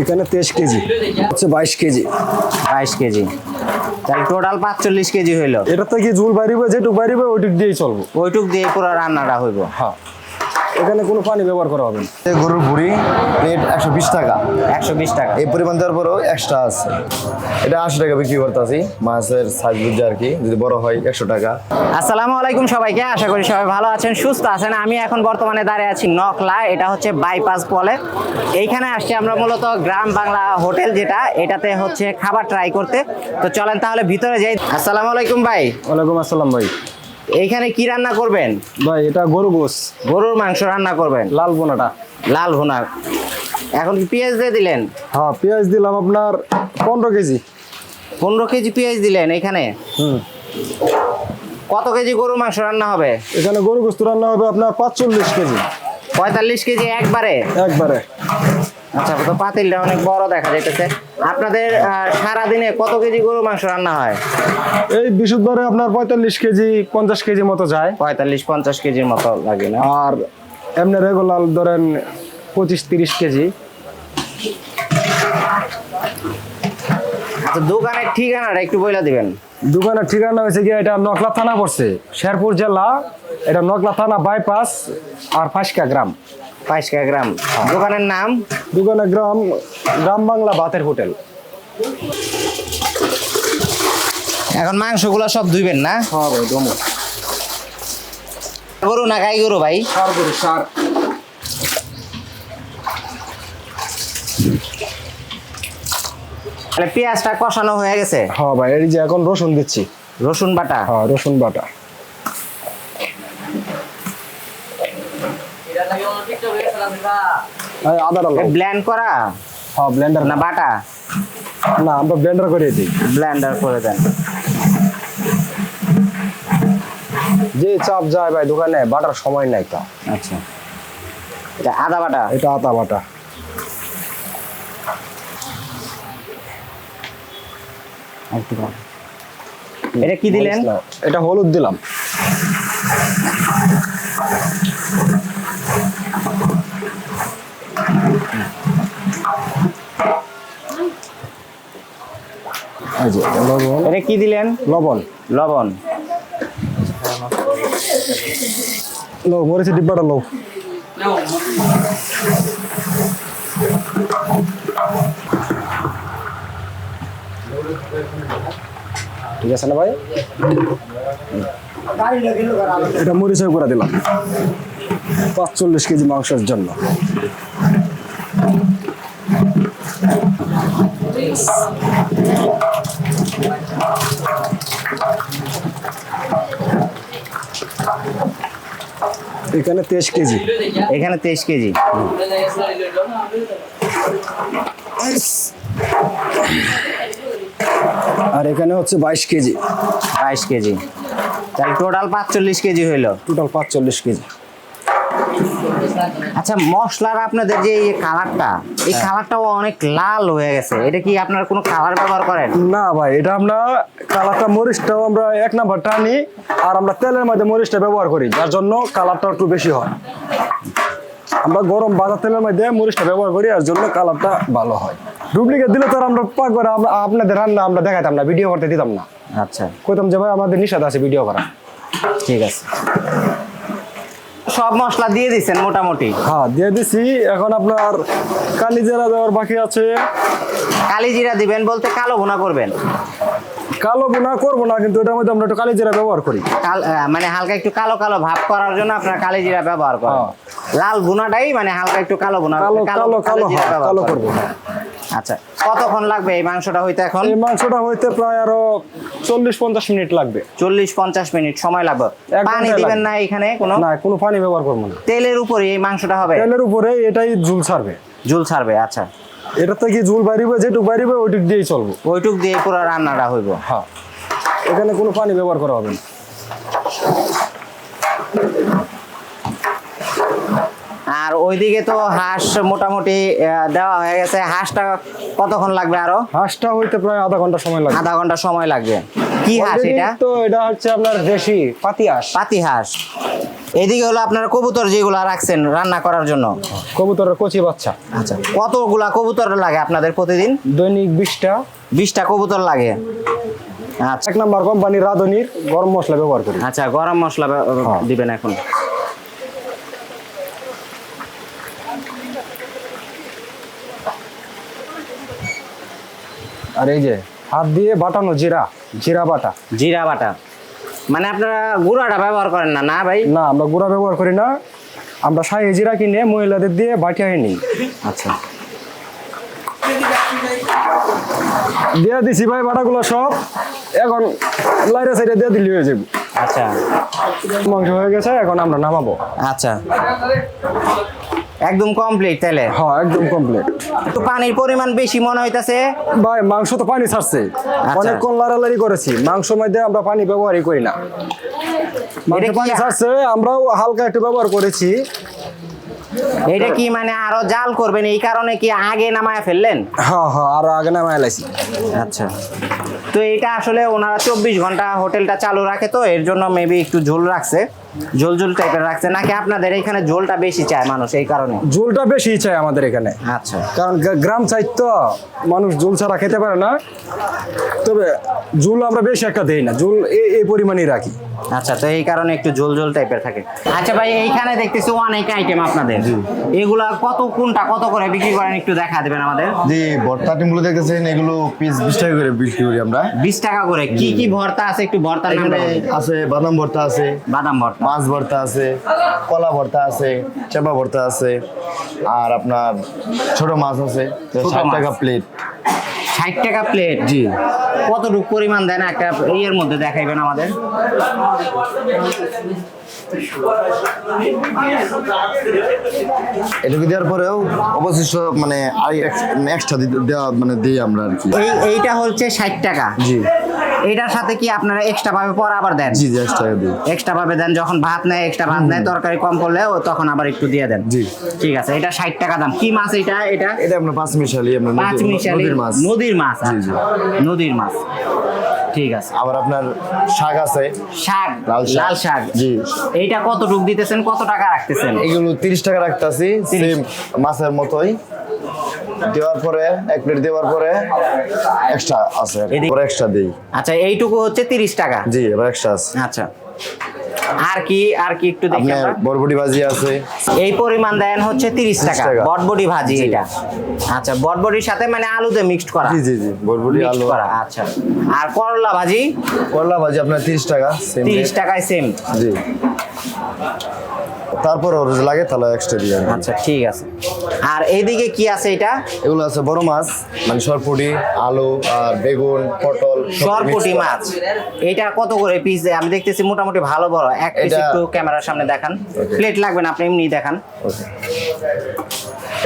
এখানে তেইশ কেজি। হচ্ছে বাইশ কেজি। বাইশ কেজি। তাহলে টোটাল পাঁচচল্লিশ কেজি হইল। এটা কি ঝুল বাড়িবে যেটুক বাড়িবে ওইটুক দিয়েই চলবো। ওইটুক দিয়ে পুরো রান্নাটা হইব। হ্যাঁ। এখানে কোনো পানি ব্যবহার করা হবে না। এই গরুর ভুড়ি প্লেট একশো বিশ টাকা। একশো বিশ টাকা। এই পরিমাণ দেওয়ার পরেও এক্সট্রা আছে। এটা আশি টাকা বিক্রি করতেছি মাছের সাইজ বুঝে আর কি যদি বড় হয় একশো টাকা। আসসালামু আলাইকুম সবাইকে আশা করি সবাই ভালো আছেন সুস্থ আছেন। আমি এখন বর্তমানে দাঁড়িয়ে আছি নকলা এটা হচ্ছে বাইপাস বলে। এইখানে আসছি আমরা মূলত গ্রাম বাংলা হোটেল যেটা এটাতে হচ্ছে খাবার ট্রাই করতে। তো চলেন তাহলে ভিতরে যাই। আসসালামু আলাইকুম ভাই। ওয়ালাইকুম আসসালাম ভাই। এইখানে কি রান্না করবেন? ভাই এটা গরু গোস গরুর মাংস রান্না করবেন? লাল বোনাটা লাল ভুনা। এখন কি পেঁয়াজ দিয়ে দিলেন? হ্যাঁ পেঁয়াজ দিলাম আপনার পনেরো কেজি। পনেরো কেজি পেঁয়াজ দিলেন এখানে? হুম। কত কেজি গরুর মাংস রান্না হবে? এখানে গরু গোস্ত রান্না হবে আপনার পাঁচচল্লিশ কেজি। পঁয়তাল্লিশ কেজি একবারে? একবারে। আচ্ছা তো পাতিলটা অনেক বড় দেখা যাইতেছে। আপনাদের আহ, সারাদিনে কত কেজি গরু মাংস রান্না হয়? এই বিশুদ্ধবারে আপনার পঁয়তাল্লিশ কেজি পঞ্চাশ কেজি মতো যায়। পঁয়তাল্লিশ পঞ্চাশ কেজির মতো লাগে না? আর এমনি রেগুলার ধরেন পঁচিশ তিরিশ কেজি। আচ্ছা দোকানের ঠিকানাটা একটু বলে দিবেন। দোকানের ঠিকানা হয়েছে গিয়ে এটা নকলা থানা পড়ছে। শেরপুর জেলা এটা নকলা থানা বাইপাস আর ফাঁসকা গ্রাম। পাঁচকা গ্রাম। দোকানের নাম? দোকানের গ্রাম গ্রাম বাংলা ভাতের হোটেল। এখন মাংসগুলো সব ধুইবেন না? হ্যাঁ ভাই দমো গরু না গাই গরু ভাই? সার গরু সার। পেঁয়াজটা কষানো হয়ে গেছে? হ্যাঁ ভাই এই যে এখন রসুন দিচ্ছি। রসুন বাটা? হ্যাঁ রসুন বাটা। এই আদাটা লাও। ব্ল্যান্ড করা? হ্যাঁ ব্লেন্ডার না বাটা? না আমরা ব্লেন্ডার করে দিই। ব্ল্যান্ডার করে দেন। যে চাপ যায় ভাই দোকানে বাটার সময় নাই তা। আচ্ছা। এটা আদা বাটা? এটা আতা বাটা। এটা কি দিলেন? এটা হলুদ দিলাম এই যে লবণ এটা কি দিলেন? লবণ। লবণ। লো মরিচের ডিব্বাটা লো ঠিক আছে না ভাই? এটা মরিচের করে দিলাম। পাঁচচল্লিশ কেজি মাংসের জন্য। এখানে তেইশ কেজি। এখানে তেইশ কেজি। আর এখানে হচ্ছে বাইশ কেজি। বাইশ কেজি। তাহলে টোটাল পাঁচচল্লিশ কেজি হইল। টোটাল পাঁচচল্লিশ কেজি। আচ্ছা মশলার আপনাদের যে এই কালারটা এই কালারটাও অনেক লাল হয়ে গেছে। এটা কি আপনার কোনো কালার ব্যবহার করেন? না ভাই এটা আমরা কালারটা মরিচটাও আমরা এক নাম্বারটা আনি আর আমরা তেলের মধ্যে মরিচটা ব্যবহার করি যার জন্য কালারটা একটু বেশি হয়। আমরা গরম বাজার তেলের মধ্যে মরিচটা ব্যবহার করি আর জন্য কালারটা ভালো হয়। ডুপ্লিকেট দিলে তো আমরা পাক করে আমরা আপনাদের রান্না আমরা দেখাতাম না ভিডিও করতে দিতাম না। আচ্ছা। কইতাম যে ভাই আমাদের নিষেধ আছে ভিডিও করা ঠিক আছে। সব মশলা দিয়ে দিছেন মোটামুটি? হ্যাঁ দিয়ে দিছি। এখন আপনার কালি জেরা দেওয়ার বাকি আছে। কালি জিরা দিবেন বলতে কালো ভুনা করবেন? কালো বোনা করব না কিন্তু এটার মধ্যে আমরা একটু কালি জেরা ব্যবহার করি। মানে হালকা একটু কালো কালো ভাব করার জন্য আপনার কালি জিরা ব্যবহার করেন। হ্যাঁ। লাল ভুনাটাই মানে হালকা একটু কালো ভুনা কালো কালো কালো জিরা হ্যাঁ, কালো করব। আচ্ছা কতক্ষণ লাগবে এই মাংসটা হইতে এখন? এই মাংসটা হইতে প্রায় আরও চল্লিশ পঞ্চাশ মিনিট লাগবে। চল্লিশ পঞ্চাশ মিনিট সময় লাগবে। পানি দিবেন না এখানে কোনো? না কোনো পানি ব্যবহার করব না। তেলের উপরে এই মাংসটা হবে? তেলের উপরে এটাই ঝুল ছাড়বে। ঝুল ছাড়বে আচ্ছা। এটা থেকে ঝুল বাড়িবে যেটুক বাড়িবে ওইটুক দিয়েই চলবো। ওইটুক দিয়ে পুরো রান্নাটা হইব। হ্যাঁ। এখানে কোনো পানি ব্যবহার করা হবে না। আর ওইদিকে তো হাঁস মোটামুটি দেওয়া হয়ে গেছে। হাঁসটা কতক্ষণ লাগবে আরও? হাঁসটা হইতে প্রায় আধা ঘণ্টা সময় লাগবে। আধা ঘণ্টা সময় লাগবে। কি হাঁস এটা? তো এটা হচ্ছে আপনার দেশি পাতি হাঁস। পাতি হাঁস। এদিকে হলো আপনারা কবুতর যেগুলো রাখছেন রান্না করার জন্য। কবুতরের কচি বাচ্চা। আচ্ছা কতগুলা কবুতর লাগে আপনাদের প্রতিদিন? দৈনিক বিশটা। বিশটা কবুতর লাগে। আচ্ছা। এক নাম্বার কোম্পানি রাঁধুনির গরম মশলা ব্যবহার করি। আচ্ছা গরম মশলা হ্যাঁ। দিবেন এখন। আর এই যে হাত দিয়ে বাটানো জিরা জিরা বাটা। জিরা বাটা। মানে আপনারা গুঁড়াটা ব্যবহার করেন না না ভাই? না আমরা গুঁড়া ব্যবহার করি না। আমরা শাহি জিরা কিনে মহিলাদের দিয়ে বাটিয়ে নিই আচ্ছা। দিয়ে দিছি ভাই বাটাগুলো সব। এখন লাইরা সাইডে দিয়ে দিলি হয়ে যাবে। আচ্ছা। মাংস হয়ে গেছে এখন আমরা নামাবো। আচ্ছা। একদম কমপ্লিট তাহলে হ্যাঁ একদম কমপ্লিট তো পানির পরিমাণ বেশি মনে হইতাছে? ভাই মাংস তো পানি ছাড়ছে। আচ্ছা। অনেকক্ষণ লাড়ালাড়ি করেছি। মাংস মধ্যে আমরা পানি ব্যবহারই করি না। পানি ছাড়ছে আমরাও হালকা একটু ব্যবহার করেছি। এটা কি মানে আরও জাল করবেন? এই কারণে কি আগে নামায় ফেললেন? হ্যাঁ হ্যাঁ আরও আগে নামায় লাইছি। আচ্ছা। তো এটা আসলে ওনারা চব্বিশ ঘণ্টা হোটেলটা চালু রাখে তো এর জন্য মেবি একটু ঝোল রাখছে। ঝোল ঝোল টাইপের রাখছে নাকি আপনাদের এখানে ঝোলটা বেশি চায় মানুষ এই কারণে? ঝোলটা বেশি চাই আমাদের এখানে। আচ্ছা। কারণ গ্রাম সাইড তো মানুষ ঝোল ছাড়া খেতে পারে না। তবে ঝোল আমরা বেশি একটা দেই না ঝোল এই- এই পরিমাণই রাখি। আচ্ছা তো এই কারণে একটু ঝোল ঝোল টাইপের থাকে। আচ্ছা ভাই এইখানে দেখতেছি অনেক আইটেম আপনাদের। এগুলা কত কোনটা কত করে বিক্রি করেন একটু দেখা দেবেন আমাদের? যে ভর্তা টিমগুলো দেখতেছেন এগুলো পিস বিশ টাকা করে বিক্রি করি আমরা। বিশ টাকা করে। কি কি ভর্তা আছে? একটু ভর্তার নাম এখানে আছে বাদাম ভর্তা আছে। বাদাম ভর্তা। মাছ ভর্তা আছে কলা ভর্তা আছে চেপা ভর্তা আছে আর আপনার ছোট মাছ আছে ষাট টাকা প্লেট ষাট টাকা প্লেট জি। কতটুকু পরিমাণ দেন? একটা ইয়ের মধ্যে দেখাইবেন আমাদের। এটুকু দেওয়ার পরেও অবশিষ্ট মানে এক্সট্রা দেওয়া মানে দিই আমরা আর কি। এইটা হচ্ছে ষাট টাকা। জি। এটার সাথে কি আপনারা এক্সট্রা ভাবে পর আবার দেন? জি জি এক্সট্রা দিই। এক্সট্রা ভাবে দেন যখন ভাত নেয় এক্সট্রা ভাত নেয় তরকারি কম করলে ও তখন আবার একটু দিয়ে দেন। জি। ঠিক আছে এটা ষাট টাকা দাম। কি মাছ এটা এটা? এটা আমরা পাঁচ মিশালি আমরা পাঁচ নদীর- মিশালি নদীর মাছ। নদীর মাছ জি, আচ্ছা। নদীর মাছ। ঠিক আছে। আবার আপনার শাক আছে। শাক লাল শাক। লাল শাক। জি। এইটা কতটুক দিতেছেন কত টাকা রাখতেছেন? এগুলো তিরিশ টাকা রাখতেছি 30 সেম মাছের মতোই। দেওয়ার পরে এক প্লেট দেওয়ার পরে এক্সট্রা আছে পরে এক্সট্রা দিই। আচ্ছা এইটুকু হচ্ছে তিরিশ টাকা? জি এবার এক্সট্রা আছে। আচ্ছা। আর কি আর কি একটু দেখি আমরা। বরবটি ভাজি আছে। এই পরিমাণ দেন হচ্ছে তিরিশ টাকা। টাকা। বটবডি ভাজি এটা। আচ্ছা বটবডির সাথে মানে আলুতে মিক্সড করা। জি জি জি বরবটি আলু। করা আচ্ছা। আর করলা ভাজি? করলা ভাজি আপনার তিরিশ টাকা সেম তিরিশ টাকায় সেম জি। তারপর ওর লাগে তাহলে এক্সট্রা দিয়ে আচ্ছা ঠিক আছে। আর এইদিকে কি আছে এটা? এগুলো আছে বড় মাছ মানে সরপুটি আলু আর বেগুন পটল সরপুটি মাছ। এটা কত করে পিস আমি দেখতেছি মোটামুটি ভালো বড়। এক পিস একটু ক্যামেরার সামনে দেখান। প্লেট লাগবে না আপনি এমনি দেখান।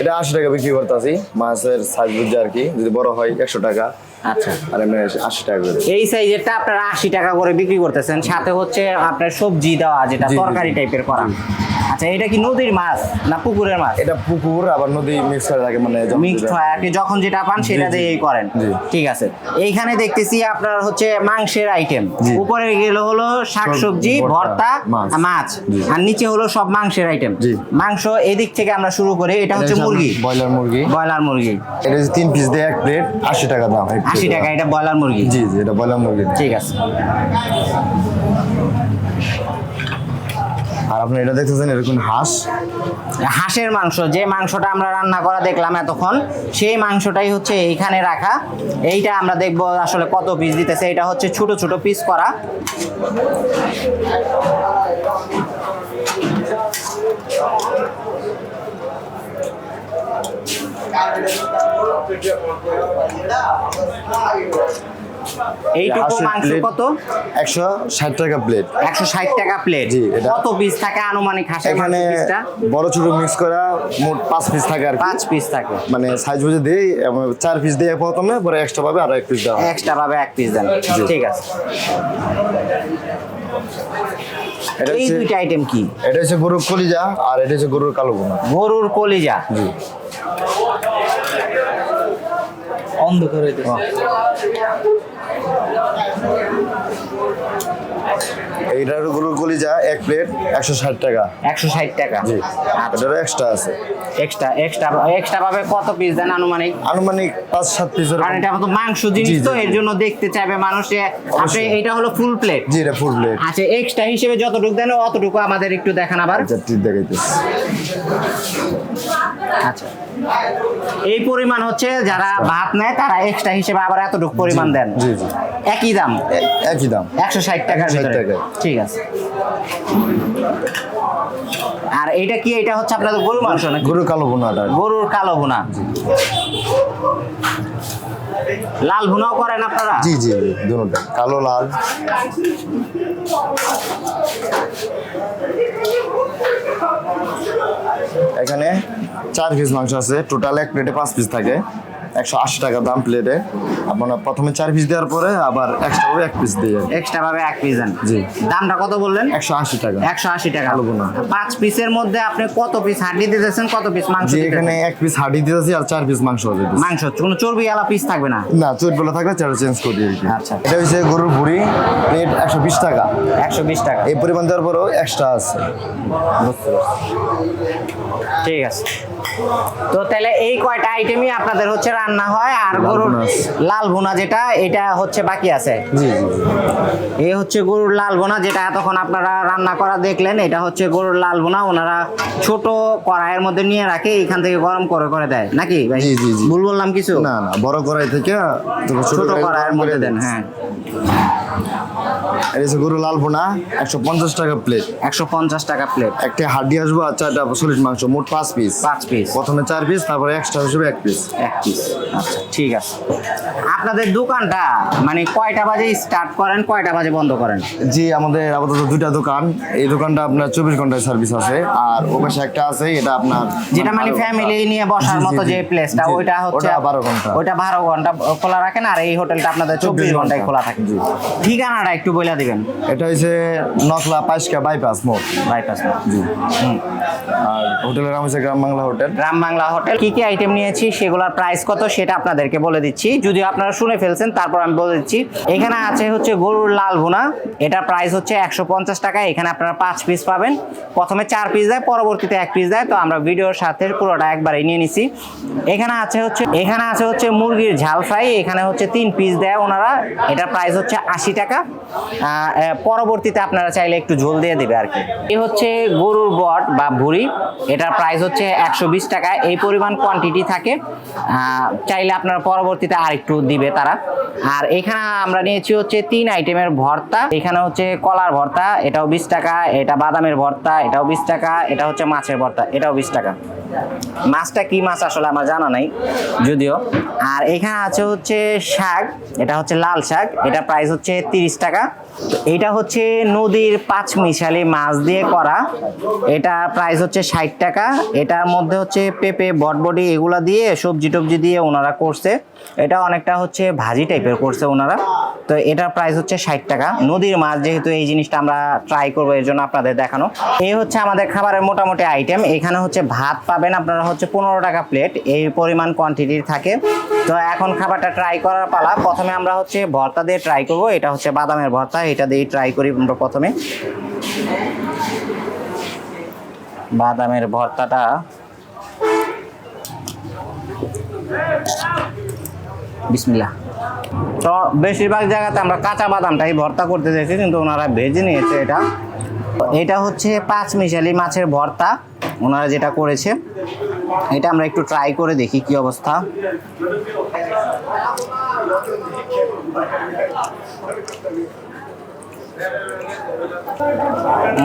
এটা আশি টাকা বিক্রি করতেছি। মাছের সাইজ বুঝে আর কি। যদি বড় হয় একশো টাকা। আচ্ছা। আর এমনি আশি টাকা করে। এই সাইজেরটা আপনারা আশি টাকা করে বিক্রি করতেছেন। সাথে হচ্ছে আপনার সবজি দেওয়া যেটা তরকারি টাইপের করা। আচ্ছা এটা কি নদীর মাছ না পুকুরের মাছ? এটা পুকুর আবার নদী মিক্স করে থাকে মানে মিক্সড হয় আর কি যখন যেটা পান সেটা। দিয়েই করেন। ঠিক আছে। এইখানে দেখতেছি আপনার হচ্ছে মাংসের আইটেম উপরে গেলে হলো শাকসবজি ভর্তা, মাছ। আর নিচে হলো সব মাংসের আইটেম মাংস এদিক থেকে আমরা শুরু করি এটা হচ্ছে মুরগি। ব্রয়লার মুরগি। ব্রয়লার মুরগি। এটা হচ্ছে তিন পিস দিয়ে এক প্লেট আশি টাকা দাম। আশি টাকা এটা ব্রয়লার মুরগি। জি জি এটা ব্রয়লার মুরগি। ঠিক আছে। আপনি এটা দেখতেছেন এরকম হাঁস? হাঁসের মাংস, যে মাংসটা আমরা রান্না করা দেখলাম এতক্ষণ, সেই মাংসটাই হচ্ছে এইখানে রাখা। এইটা আমরা দেখব আসলে কত পিস দিতেছে। এটা হচ্ছে ছোট ছোট পিস করা। এইটুকু মাংস কত? একশো ষাট টাকা প্লেট একশো ষাট টাকা প্লেট কত পিস থাকে আনুমানিক হাঁসের এখানে বড় ছোট মিক্স করা মোট পাঁচ পিস থাকে আর কি। পাঁচ পিস থাকে। মানে সাইজ বুঝে দিই এবং চার পিস দিয়ে প্রথমে পরে এক্সট্রা পাবে আরও এক পিস দেওয়া এক্সট্রা ভাবে এক পিস দেন। ঠিক আছে। এটা এই দুইটা আইটেম কি? এটা হচ্ছে গরুর কলিজা আর এটা হচ্ছে গরুর কালো বোনা গরুর কলিজা। জি। অন্ধকার এই এটার গরুর কলিজা এক প্লেট একশো ষাট টাকা। একশো ষাট টাকা। জি। এটারও এক্সট্রা আছে। এক্সট্রা এক্সট্রা এক্সট্রা ভাবে কত পিস দেন আনুমানিক? আনুমানিক পাঁচ সাত পিসের কারণ এটা তো মাংস জিনিস তো এর জন্য দেখতে চাইবে মানুষ। আপনি এটা হলো ফুল প্লেট জি এটা ফুল প্লেট আচ্ছা এক্সট্রা হিসেবে যতটুকু দেন অতটুকু আমাদের একটু দেখান আবার। আচ্ছা ঠিক দেখাইতেছি। আচ্ছা। এই পরিমাণ হচ্ছে যারা ভাত নেয় তারা এক্সট্রা হিসেবে আবার এতটুকু পরিমাণ দেন। জি, জি। একই দাম? একই দাম। একশো ষাট টাকার 160 ভিতরে। টাকায়। ঠিক আছে। আর এইটা কি? এটা হচ্ছে আপনাদের গরু মাংস নাকি? গরুর কালো বোনাটা গরুর কালো ভুনা। লাল ভুনাও করেন আপনারা? জি জি দুটোটা কালো লাল। এখানে চার পিস মাংস আছে। টোটাল এক প্লেটে পাঁচ পিস থাকে। একশো আশি টাকা দাম প্লেটে আপনার প্রথমে চার পিস দেওয়ার পরে আবার এক্সট্রা করে এক পিস দিয়ে এক্সট্রা ভাবে এক পিস দেন। জি। দামটা কত বললেন? একশো আশি টাকা। একশো আশি টাকা। কালো ভুনা। পাঁচ পিসের মধ্যে আপনি কত পিস হাড্ডি দিতেছেন কত পিস মাংস এখানে এক পিস হাডি দিতেছি আর চার পিস মাংস দিতেছি। মাংস কোনো চর্বি আলা পিস থাকবে না? না চুট বলে থাকলে চারটা চেঞ্জ করে দিই আচ্ছা। এটা হচ্ছে গরুর ভুড়ি প্লেট একশো বিশ টাকা। একশো বিশ টাকা। এই পরিমাণ দেওয়ার পরেও এক্সট্রা আছে। ঠিক আছে। তো তাহলে এই কয়টা আইটেমই আপনাদের হচ্ছে রান্না হয় আর গরুর লাল ভুনা যেটা এটা হচ্ছে বাকি আছে। জি জি এই হচ্ছে গরুর লাল ভুনা যেটা এতক্ষণ আপনারা রান্না করা দেখলেন। এটা হচ্ছে গরুর লাল ভুনা ওনারা ছোট কড়াইয়ের মধ্যে নিয়ে রাখে এখান থেকে গরম করে করে দেয়। নাকি ভাই? জি, জি। ভুল বললাম কিছু? না না বড় কড়াই থেকে ছোট কড়াইয়ের মধ্যে দেন হ্যাঁ। এটা হচ্ছে গরু লাল ভুনা একশো পঞ্চাশ টাকা প্লেট একশো পঞ্চাশ টাকা প্লেট একটা হাড্ডি আসব আর চারটা সলিড মাংস মোট পাঁচ পিস পাঁচ পিস প্রথমে চার পিস তারপরে এক্সট্রা হিসেবে এক পিস এক পিস আচ্ছা ঠিক আছে। আপনাদের দোকানটা মানে কয়টা বাজে স্টার্ট করেন কয়টা বাজে বন্ধ করেন? জি আমাদের আপাতত দুইটা দোকান। এই দোকানটা আপনার চব্বিশ ঘন্টায় সার্ভিস আছে। আর ও পাশে একটা আছে এটা আপনার যেটা মানে ফ্যামিলি নিয়ে বসার মতো যে প্লেসটা ওইটা হচ্ছে 12 ঘণ্টা। ওইটা বারো ঘণ্টা খোলা রাখেন আর এই হোটেলটা আপনাদের চব্বিশ ঘন্টায় খোলা থাকে। ঠিকানাটা একটু বলে দিবেন? এটা হচ্ছে নকলা পাইসকা বাইপাস মোড়। বাইপাস জি। আর হোটেলের নাম হচ্ছে গ্রাম বাংলা হোটেল। গ্রাম বাংলা হোটেল কি কি আইটেম নিয়েছি সেগুলোর প্রাইস কত সেটা আপনাদেরকে বলে দিচ্ছি। যদিও আপনারা শুনে ফেলছেন তারপর আমি বলে দিচ্ছি। এখানে আছে হচ্ছে গরুর লাল ভুনা এটার প্রাইস হচ্ছে একশো পঞ্চাশ টাকা এখানে আপনারা পাঁচ পিস পাবেন। প্রথমে চার পিস দেয় পরবর্তীতে এক পিস দেয় তো আমরা ভিডিওর সাথে পুরোটা একবারে নিয়ে নিছি। এখানে আছে হচ্ছে এখানে আছে হচ্ছে মুরগির ঝাল ফ্রাই এখানে হচ্ছে তিন পিস দেয় ওনারা এটার প্রাইস হচ্ছে আশি টাকা। পরবর্তীতে আপনারা চাইলে একটু ঝোল দিয়ে দেবে আর কি। এই হচ্ছে গরুর বট বা ভুড়ি। এটার প্রাইস হচ্ছে একশো বিশ টাকা। এই পরিমাণ কোয়ান্টিটি থাকে। চাইলে আপনারা পরবর্তীতে আর একটু দিবে তারা। আর এখানে আমরা নিয়েছি হচ্ছে তিন আইটেমের ভর্তা। এখানে হচ্ছে কলার ভর্তা, এটাও বিশ টাকা। এটা বাদামের ভর্তা, এটাও বিশ টাকা। এটা হচ্ছে মাছের ভর্তা, এটাও বিশ টাকা। মাছটা কি মাছ আসলে আমার জানা নাই, যদিও। আর এখানে আছে হচ্ছে শাক, এটা হচ্ছে লাল শাক, এটা প্রাইস হচ্ছে তিরিশ টাকা। এটা হচ্ছে নদীর পাঁচ মিশালি মাছ দিয়ে করা। এটা প্রাইস হচ্ছে ষাট টাকা। এটার মধ্যে হচ্ছে পেঁপে, বটবডি এগুলা দিয়ে সবজি টবজি দিয়ে ওনারা করছে। এটা অনেকটা হচ্ছে ভাজি টাইপের করছে ওনারা। তো এটার প্রাইস হচ্ছে ষাট টাকা। নদীর মাছ যেহেতু এই জিনিসটা আমরা ট্রাই করব, এর জন্য আপনাদের দেখানো। এই হচ্ছে আমাদের খাবারের মোটামুটি আইটেম এখানে হচ্ছে ভাত পাবেন আপনারা হচ্ছে পনেরো টাকা প্লেট এই পরিমাণ কোয়ান্টিটির থাকে। তো এখন খাবারটা ট্রাই করার পালা। প্রথমে আমরা হচ্ছে ভর্তা দিয়ে ট্রাই করব। এটা হচ্ছে বাদামের ভর্তা, এটা দিয়ে ট্রাই করি আমরা প্রথমে। বাদামের ভর্তাটা। বিসমিল্লাহ। তো বেশিরভাগ জায়গাতে আমরা কাঁচা বাদামটাই ভর্তা করতে চাইছি, কিন্তু ওনারা ভেজে নিয়েছে এটা। এটা হচ্ছে পাঁচ মিশালি মাছের ভর্তা। ওনারা যেটা করেছে, এটা আমরা একটু ট্রাই করে দেখি কি অবস্থা।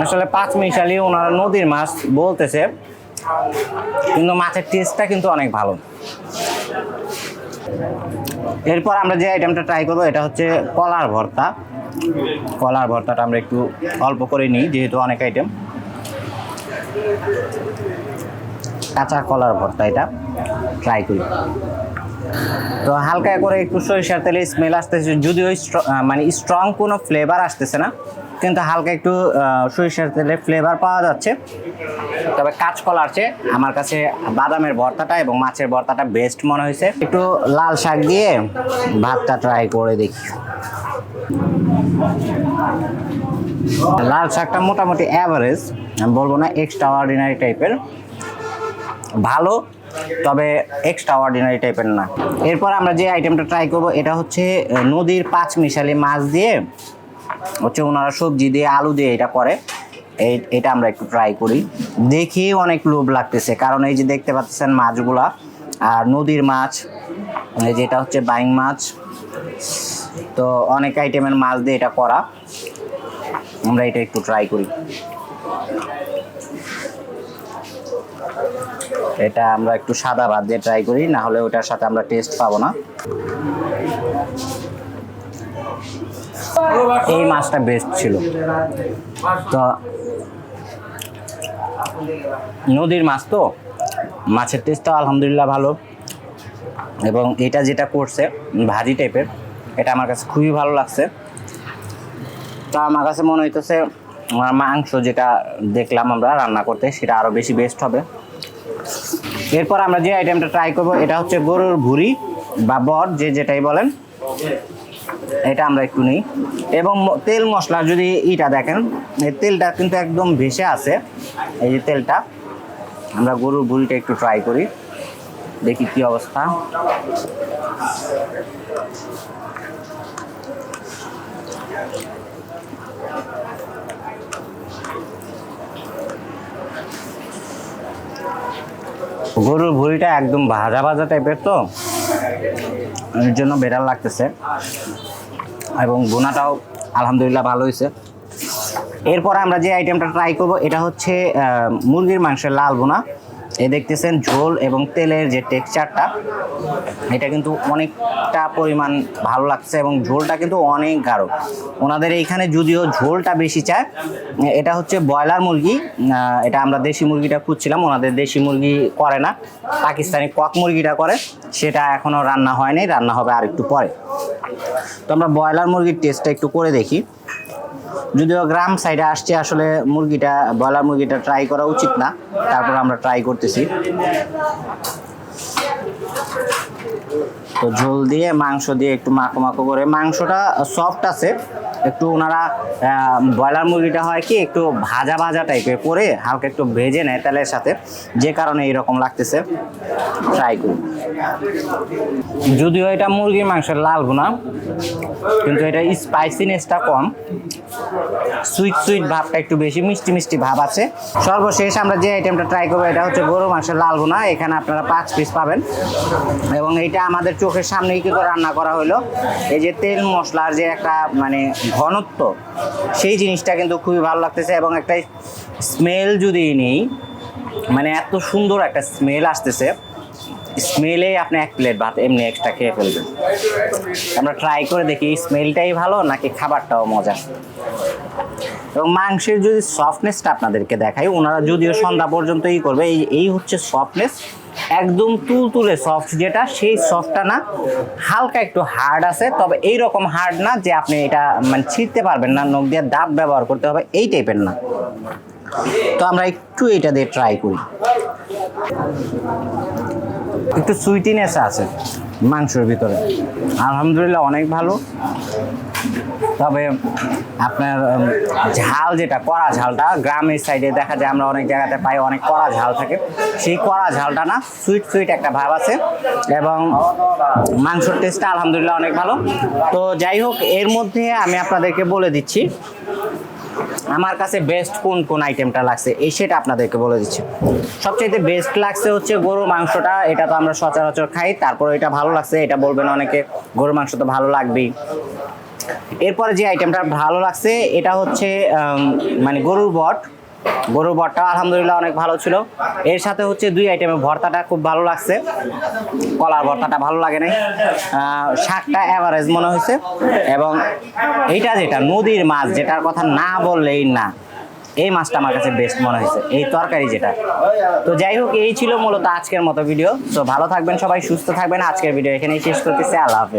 আসলে পাঁচ মিশালি ওনারা নদীর মাছ বলতেছে, কিন্তু মাছের টেস্টটা কিন্তু অনেক ভালো। এরপর আমরা যে আইটেমটা ট্রাই করব, এটা হচ্ছে কলার ভর্তা। কলার ভর্তাটা আমরা একটু অল্প করে নিই, যেহেতু অনেক আইটেম কাঁচা কলার ভর্তা এটা। ট্রাই করি। তো হালকা করে একটু সরিষার তেলে স্মেল আসতেছে, যদিও মানে স্ট্রং কোনো ফ্লেভার আসতেছে না, কিন্তু হালকা একটু সরিষার তেলের ফ্লেভার পাওয়া যাচ্ছে। তবে কাঁচকলার চেয়ে আমার কাছে বাদামের ভর্তাটা এবং মাছের ভর্তাটা বেস্ট মনে হয়েছে। একটু লাল শাক দিয়ে ভাতটা ট্রাই করে দেখি। লাল শাকটা মোটামুটি অ্যাভারেজ আমি বলব না এক্সট্রা অর্ডিনারি টাইপের ভালো, তবে এক্সট্রা অর্ডিনারি টাইপের না। এরপর আমরা যে আইটেমটা ট্রাই করব, এটা হচ্ছে নদীর পাঁচ মিশালি মাছ দিয়ে, হচ্ছে ওনারা সবজি দিয়ে, আলু দিয়ে এটা করে। এই, এটা আমরা একটু ট্রাই করি। দেখি অনেক লোভ লাগতেছে, কারণ এই যে দেখতে পাচ্ছেন মাছগুলা, আর নদীর মাছ, এই যে এটা হচ্ছে বাইং মাছ তো অনেক আইটেমের মাছ দিয়ে এটা করা। আমরা এটা একটু ট্রাই করি। এটা আমরা একটু সাদা ভাত দিয়ে ট্রাই করি, না হলে ওটার সাথে আমরা টেস্ট পাবো না। এই মাছটা বেস্ট ছিল। তো নদীর মাছ তো? মাছের টেস্টটা আলহামদুলিল্লাহ ভালো। এবং এটা যেটা করছে, ভাজি টাইপের এটা আমার কাছে খুবই ভালো লাগছে। তা আমার কাছে মনে হইতেছে মাংস যেটা দেখলাম আমরা রান্না করতে, সেটা আরও বেশি বেস্ট হবে। এরপর আমরা যে আইটেমটা ট্রাই করব, এটা হচ্ছে গরুর ভুঁড়ি বা বট যে যেটাই বলেন, এটা আমরা একটু নিই। এবং তেল মশলা যদি ইটা দেখেন, এই তেলটা কিন্তু একদম ভেসে আছে, এই যে তেলটা। আমরা গরুর ভুঁড়িটা একটু ট্রাই করি, দেখি কি অবস্থা। গরুর ভুঁড়িটা একদম ভাজা ভাজা টাইপের তো। এর জন্য বেড়াল লাগতেছে। এবং বোনাটাও আলহামদুলিল্লাহ ভালো হয়েছে এরপর আমরা যে আইটেমটা ট্রাই করব, এটা হচ্ছে মুরগির মাংসের লাল বোনা। এ দেখতেছেন ঝোল এবং তেলের যে টেক্সচারটা, এটা কিন্তু অনেকটা পরিমাণ ভালো লাগছে এবং ঝোলটা কিন্তু অনেক গাঢ়। ওনাদের এইখানে যদিও ঝোলটা বেশি চায়, এটা হচ্ছে ব্রয়লার মুরগি এটা আমরা দেশি মুরগিটা খুঁজছিলাম, ওনাদের দেশি মুরগি করে না, পাকিস্তানি কক মুরগিটা করে, সেটা এখনও রান্না হয়নি রান্না হবে আর একটু পরে। তো আমরা ব্রয়লার মুরগির টেস্টটা একটু করে দেখি। যদিও গ্রাম সাইডে আসছে, আসলে মুরগিটা, ব্রয়লার মুরগিটা ট্রাই করা উচিত না। তারপর আমরা ট্রাই করতেছি। তো ঝোল দিয়ে, মাংস দিয়ে একটু মাখো মাখো করে। মাংসটা সফট আছে। একটু ওনারা ব্রয়লার মুরগিটা হয় কি, একটু ভাজা ভাজা টাইপের করে হালকা একটু ভেজে নেয় তেলের সাথে। যে কারণে এরকম লাগতেছে। ট্রাই করি যদিও এটা মুরগির মাংসের লাল ভুনা কিন্তু এটা স্পাইসিনেসটা কম। সুইট সুইট ভাবটা একটু বেশি, মিষ্টি মিষ্টি ভাব আছে। সর্বশেষ আমরা যে আইটেমটা ট্রাই করব, এটা হচ্ছে গরু মাংসের লাল ভুনা এখানে আপনারা পাঁচ পিস পাবেন। এবং এইটা আমাদের চোখের সামনেই কি করে রান্না করা হলো? এই যে তেল মশলার যে একটা মানে ঘনত্ব, সেই জিনিসটা কিন্তু খুবই ভালো লাগতেছে এবং একটা স্মেল যদি নেই মানে এত সুন্দর একটা স্মেল আসতেছে, স্মেলে আপনি এক প্লেট ভাত এমনি এক্সট্রা খেয়ে ফেলবেন। আমরা ট্রাই করে দেখি স্মেলটাই ভালো নাকি খাবারটাও মজা? এবং মাংসের যদি সফটনেসটা আপনাদেরকে দেখাই, ওনারা যদিও সন্ধ্যা পর্যন্ত ই করবে, এই এই হচ্ছে সফটনেস একদম তুলতুলে সফট যেটা, সেই সফটটা না, হালকা একটু হার্ড আছে, তবে এই রকম হার্ড না যে আপনি এটা মানে ছিঁড়তে পারবেন না, নখ দিয়ে দাঁত ব্যবহার করতে হবে, এই টাইপের না। তো আমরা একটু এটা দিয়ে ট্রাই করি। একটু সুইটিনেস আছে মাংসের ভিতরে। আলহামদুলিল্লাহ অনেক ভালো। তবে আপনার ঝাল যেটা, কড়া ঝালটা, গ্রামের সাইডে দেখা যায় আমরা অনেক জায়গাতে পাই, অনেক কড়া ঝাল থাকে। সেই কড়া ঝালটা না সুইট সুইট একটা ভাব আছে এবং মাংসর টেস্টটা আলহামদুলিল্লাহ অনেক ভালো। তো যাই হোক, এর মধ্যে আমি আপনাদেরকে বলে দিচ্ছি আমার কাছে বেস্ট কোন কোন আইটেমটা লাগছে, এই সেটা আপনাদেরকে বলে দিচ্ছি। সবচেয়ে বেস্ট লাগছে হচ্ছে গরুর মাংসটা, এটা তো আমরা সচরাচর খাই, তারপর এটা ভালো লাগছে, এটা বলবেন অনেকে, গরুর মাংস তো ভালো লাগবেই। এরপরে যে আইটেমটা ভালো লাগছে, এটা হচ্ছে মানে গরুর বট। গরুর বটটা আলহামদুলিল্লাহ অনেক ভালো ছিল। এর সাথে হচ্ছে দুই আইটেমের ভর্তাটা খুব ভালো লাগছে। কলার ভর্তাটা ভালো লাগে নাই। শাকটা অ্যাভারেজ মনে হয়েছে। এবং এইটা যেটা, নদীর মাছ, যেটার কথা না বললেই না, এই মাছটা আমার কাছে বেস্ট মনে হয়েছে। এই তরকারি যেটা। তো যাই হোক, এই ছিল মূলত আজকের মতো ভিডিও তো ভালো থাকবেন সবাই, সুস্থ থাকবেন। আজকের ভিডিও এখানেই শেষ করতেছি। আল্লাহ হাফেজ।